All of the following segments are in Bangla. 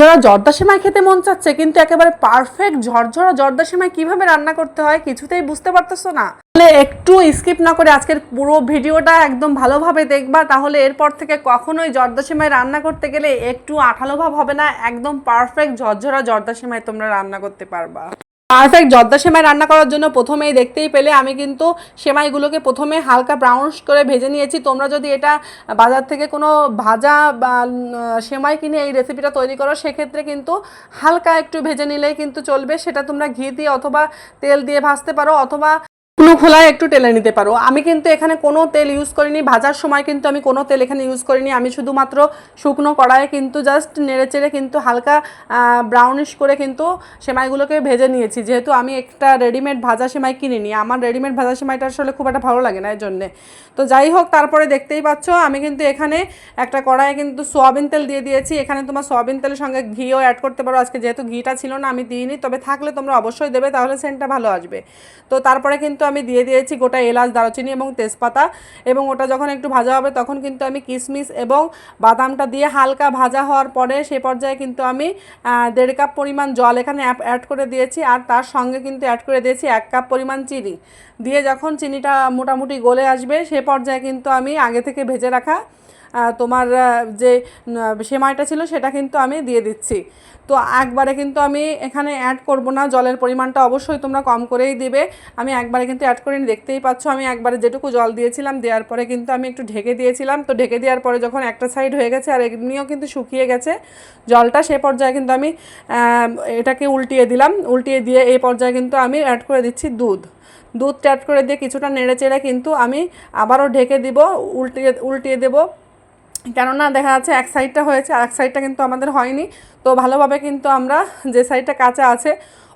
ঝরঝরা জর্দা সেমাই খেতে মন চাচ্ছে, কিন্তু একেবারে পারফেক্ট ঝরঝরা জর্দা সেমাই কীভাবে রান্না করতে হয় কিছুতেই বুঝতে পারতেছো না। তাহলে একটু স্কিপ না করে আজকের পুরো ভিডিওটা একদম ভালোভাবে দেখবা, তাহলে এরপর থেকে কখনোই জর্দা সেমাই রান্না করতে গেলে একটু আঠালো ভাব হবে না, একদম পারফেক্ট ঝরঝরা জর্দা সেমাই তোমরা রান্না করতে পারবা। পারফেক্ট জর্দা সেমাই রান্না করার জন্য প্রথমেই দেখতেই পেলে আমি কিন্তু সেমাইগুলোকে প্রথমে হালকা ব্রাউনিশ করে ভেজে নিয়েছি। তোমরা যদি এটা বাজার থেকে কোনো ভাজা বা সেমাই কিনে এই রেসিপিটা তৈরি করো, সেক্ষেত্রে কিন্তু হালকা একটু ভেজে নিলেই কিন্তু চলবে। সেটা তোমরা ঘি দিয়ে অথবা তেল দিয়ে ভাজতে পারো অথবা শুকনো খোলায় একটু টেলে নিতে পারো। আমি কিন্তু এখানে কোনো তেল ইউজ করিনি, ভাজার সময় কিন্তু আমি কোনো তেল এখানে ইউজ করিনি। আমি শুধুমাত্র শুকনো কড়াইয়ে কিন্তু জাস্ট নেড়ে চেড়ে কিন্তু হালকা ব্রাউনিশ করে কিন্তু সেমাইগুলোকে ভেজে নিয়েছি। যেহেতু আমি একটা রেডিমেড ভাজা সেমাই কিনিনি, আমার রেডিমেড ভাজা সেমাইটা আসলে খুব একটা ভালো লাগে না এর জন্যে তো যাই হোক, তারপরে দেখতেই পাচ্ছ, আমি কিন্তু এখানে একটা কড়াইয়ে কিন্তু সোয়াবিন তেল দিয়ে দিয়েছি। এখানে তোমার সোয়াবিন তেলের সঙ্গে ঘিও অ্যাড করতে পারো। আজকে যেহেতু ঘিটা ছিল না, আমি দিইনি। তবে থাকলে তোমরা অবশ্যই দেবে, তাহলে সেন্টটা ভালো আসবে। তো তারপরে কিন্তু আমি দিয়ে দিয়েছি গোটা এলাচ, দারচিনি এবং তেজপাতা এবং ওটা যখন একটু ভাজা হবে তখন কিন্তু আমি কিশমিশ এবং বাদামটা দিয়ে হালকা ভাজা হওয়ার পরে সে পর্যায়ে কিন্তু আমি দেড় কাপ পরিমাণ জল এখানে অ্যাড করে দিয়েছি আর তার সঙ্গে কিন্তু অ্যাড করে দিয়েছি এক কাপ পরিমাণ চিনি। দিয়ে যখন চিনিটা মোটামুটি গলে আসবে সে পর্যায়ে কিন্তু আমি আগে থেকে ভেজে রাখা তোমার যে সেমাইটা ছিল সেটা কিন্তু আমি দিয়ে দিচ্ছি। তো একবারে কিন্তু আমি এখানে অ্যাড করব না, জলের পরিমাণটা অবশ্যই তোমরা কম করেই দিবে। আমি একবারে কিন্তু অ্যাড করে দেখতেই পাচ্ছ, আমি একবারে যেটুকু জল দিয়েছিলাম, দেওয়ার পরে কিন্তু আমি একটু ঢেকে দিয়েছিলাম। তো ঢেকে দেওয়ার পরে যখন একটা সাইড হয়ে গেছে আর এমনিও কিন্তু শুকিয়ে গেছে, জলটা সে পর্যায়ে কিন্তু আমি এটাকে উল্টিয়ে দিলাম। উল্টিয়ে দিয়ে এই পর্যায়ে কিন্তু আমি অ্যাড করে দিচ্ছি দুধ। দুধটা অ্যাড করে দিয়ে কিছুটা নেড়ে চেড়ে কিন্তু আমি আবারও ঢেকে দিব, উল্টিয়ে উল্টিয়ে দেবো। কেননা দেখা যাচ্ছে এক সাইডটা হয়েছে আর এক সাইডটা কিন্তু আমাদের হয়নি। তো ভালোভাবে কিন্তু আমরা যে সাইডটা কাঁচা আছে,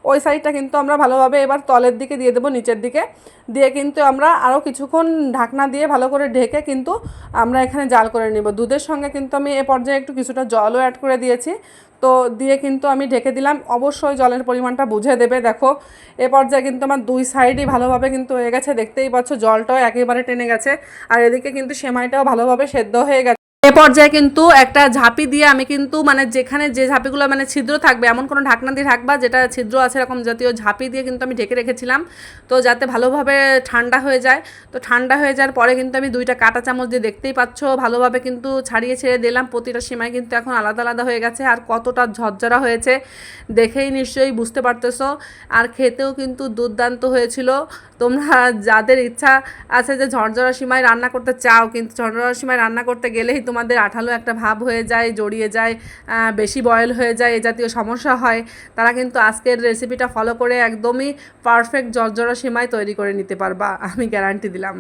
ওই সাইডটা কিন্তু আমরা ভালোভাবে এবার তলের দিকে দিয়ে দেবো, নিচের দিকে। দিয়ে কিন্তু আমরা আরও কিছুক্ষণ ঢাকনা দিয়ে ভালো করে ঢেকে কিন্তু আমরা এখানে জাল করে নিব। দুধের সঙ্গে কিন্তু আমি এ পর্যায়ে একটু কিছুটা জলও অ্যাড করে দিয়েছি। তো দিয়ে কিন্তু আমি ঢেকে দিলাম। অবশ্যই জলের পরিমাণটা বুঝে দেবে, দেখো। এ পর্যায়ে কিন্তু আমার দুই সাইডই ভালোভাবে কিন্তু হয়ে গেছে। দেখতেই পাচ্ছ, জলটাও একেবারে টেনে গেছে। আর এদিকে কিন্তু সেমাইটাও ভালোভাবে সেদ্ধ হয়ে গেছে। এ পর্যায়ে কিন্তু একটা ঝাঁপি দিয়ে আমি কিন্তু মানে যেখানে যে ঝাঁপিগুলো মানে ছিদ্র থাকবে, এমন কোনো ঢাকনা দিয়ে ঢাকবা যেটা ছিদ্র আছে এরকম জাতীয় ঝাঁপি দিয়ে কিন্তু আমি ঢেকে রেখেছিলাম। তো যাতে ভালোভাবে ঠান্ডা হয়ে যায়। তো ঠান্ডা হয়ে যাওয়ার পরে কিন্তু আমি দুইটা কাঁটা চামচ দিয়ে দেখতেই পাচ্ছ, ভালোভাবে কিন্তু ছাড়িয়ে ছেড়ে দিলাম। প্রতিটা সীমায় কিন্তু এখন আলাদা আলাদা হয়ে গেছে আর কতটা ঝরঝরা হয়েছে দেখেই নিশ্চয়ই বুঝতে পারতেছো। আর খেতেও কিন্তু দুর্দান্ত হয়েছিল। তোমরা যাদের ইচ্ছা আছে যে ঝরঝরা সীমায় রান্না করতে চাও, কিন্তু ঝরঝরা সীমায় রান্না করতে গেলেই তোমাদের আঠালো একটা ভাব হয়ে যায়, জড়িয়ে যায় বেশি বয়েল হয়ে যায়, এ জাতীয় সমস্যা হয়, তারা কিন্তু আজকের রেসিপিটা ফলো করে একদমই পারফেক্ট জর্জরা সীমায় তৈরি করে নিতে পারবা, আমি গ্যারান্টি দিলাম।